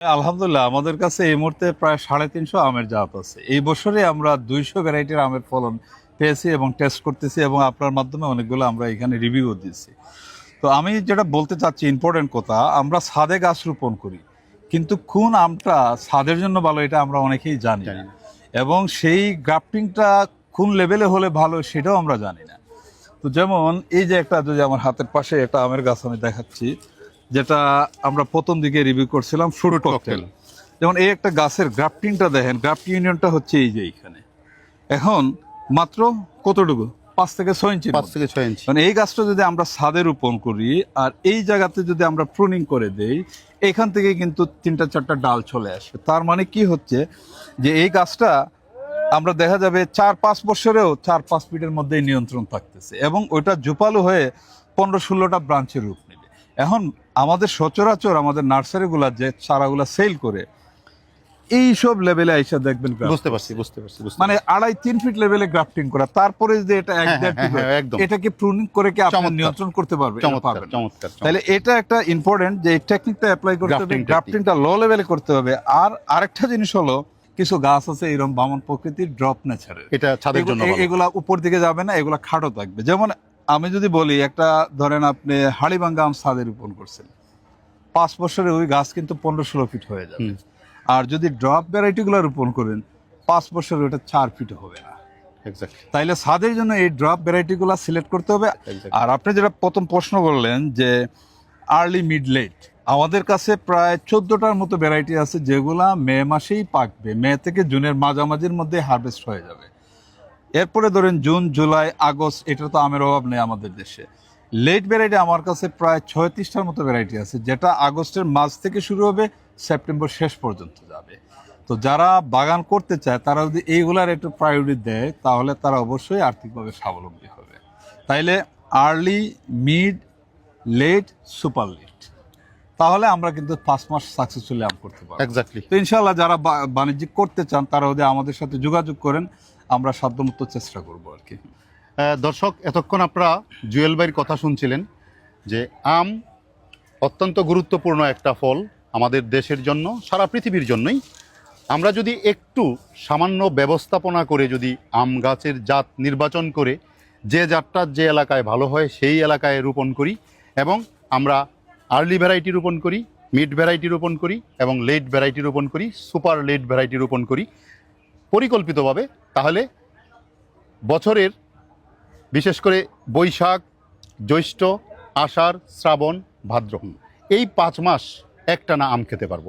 আলহামদুলিল্লাহ আমাদের কাছে এই মুহূর্তে প্রায় সাড়ে তিনশো আমের জাত আছে। এই বছরে আমরা দুইশো ভ্যারাইটির আমের ফলন পেয়েছি এবং টেস্ট করতেছি এবং আপনার মাধ্যমে অনেকগুলো আমরা এখানে রিভিউ দিচ্ছি তো আমি যেটা বলতে চাচ্ছি ইম্পর্টেন্ট কথা আমরা ছাদে গাছ রোপণ করি কিন্তু কোন আমটা ছাদের জন্য ভালো এটা আমরা অনেকেই জানি। এবং সেই গ্রাফটিংটা কোন লেভেলে হলে ভালো সেটাও আমরা জানি না। তো যেমন এই যে একটা যদি আমার হাতের পাশে একটা আমের গাছ আমি দেখাচ্ছি যেটা আমরা প্রথম দিকে রিভিউ করছিলাম ফ্রুট ককটেল যেমন এই একটা গাছের গ্রাফটিংটা দেখেন গ্রাফটিং ইউনিয়নটা হচ্ছে এই যে এইখানে। এখন মাত্র কতটুকু? পাঁচ থেকে ছয় ইঞ্চি পাঁচ থেকে ছয় ইঞ্চি মানে এই গাছটা যদি আমরা ছাদে রোপণ করি আর এই জায়গাতে যদি আমরা প্রুনিং করে দেই এখান থেকে কিন্তু তিনটা চারটা ডাল চলে আসবে। তার মানে কি হচ্ছে যে এই গাছটা আমরা দেখা যাবে চার পাঁচ বছরেও চার পাঁচ ফিটের মধ্যেই নিয়ন্ত্রণ থাকতেছে এবং ওইটা জোপালো হয়ে পনেরো ষোলোটা ব্রাঞ্চের রূপ এখন আমাদের সচরাচর আমাদের নার্সারিগুলা যে চারাগুলা সেল করে এই সব লেভেলে আইসা দেখবেন বুঝতে পারছি বুঝতে পারছি মানে আড়াই তিন ফিট লেভেলে গ্রাফটিং করা তারপরে যে এটা হ্যাঁ, হ্যাঁ, হয়, একদম। এটাকে প্রুনিং করে কি আপনি নিয়ন্ত্রণ করতে পারবে চমৎকার পারবেন। তাহলে এটা একটা ইম্পর্টেন্ট যে এই টেকনিকটা অ্যাপ্লাই করতে হবে গ্রাফটিংটা লো লেভেলে করতে হবে। আর আরেকটা জিনিস হলো কিছু গাছ আছে এরকম বামন প্রকৃতির ড্রপ নেচারের এটা ছাদের জন্য এগুলা উপর দিকে যাবে না এগুলা খাটো থাকবে। যেমন আমি যদি বলি একটা ধরেন আপনি হাড়িভাঙ্গা আম ছাদে রোপণ করছেন। পাঁচ বছরে ওই গাছ কিন্তু পনেরো ষোলো ফিট হয়ে যাবে। আর যদি ড্রপ ভ্যারাইটিগুলো রোপণ করেন পাঁচ বছরে ওটা চার ফিট হবে না। তাইলে ছাদের জন্য এই ড্রপ ভ্যারাইটিগুলো সিলেক্ট করতে হবে। আর আপনি যেটা প্রথম প্রশ্ন করলেন যে আর্লি মিড লেট আমাদের কাছে প্রায় চোদ্দটার মতো ভ্যারাইটি আছে যেগুলা মে মাসেই পাকবে। মে থেকে জুনের মাঝামাঝির মধ্যে হারভেস্ট হয়ে যাবে। এরপরে ধরেন জুন জুলাই আগস্ট এটা তো আমের অভাব নেই আমাদের দেশে। লেট ভ্যারাইটি আমার কাছে প্রায় ছয়ত্রিশটার মতো ভ্যারাইটি আছে যেটা আগস্টের মাঝ থেকে শুরু হবে সেপ্টেম্বর শেষ পর্যন্ত যাবে। তো যারা বাগান করতে চায় তারা যদি এইগুলার একটু প্রায়োরিটি দেয় তাহলে তারা অবশ্যই আর্থিকভাবে স্বাবলম্বী হবে। তাইলে early mid late super late তাহলে আমরা কিন্তু পাঁচ মাস সাকসেসফুলি আম করতে পারব. তো ইনশাল্লাহ যারা বাণিজ্যিক করতে চান তারা ওদের আমাদের সাথে যোগাযোগ করেন আমরা সাধ্যমতো চেষ্টা করব আর কি। দর্শক, এতক্ষণ আপনারা জুয়েল ভাইয়ের কথা শুনছিলেন যে আম অত্যন্ত গুরুত্বপূর্ণ একটা ফল আমাদের দেশের জন্য, সারা পৃথিবীর জন্যই। আমরা যদি একটু সামান্য ব্যবস্থাপনা করে যদি আম গাছের জাত নির্বাচন করে, যে জাতটা যে এলাকায় ভালো হয় সেই এলাকায় রোপণ করি এবং আমরা আর্লি ভ্যারাইটি রোপণ করি, মিড ভ্যারাইটি রোপণ করি এবং লেট ভ্যারাইটি রোপণ করি, সুপার লেট ভ্যারাইটি রোপণ করি, পরিকল্পিতভাবে তাহলে বছরের বিশেষ করে বৈশাখ, জ্যৈষ্ঠ, আষাঢ়, শ্রাবণ ভাদ্র এই পাঁচ মাস একটানা আম খেতে পারব।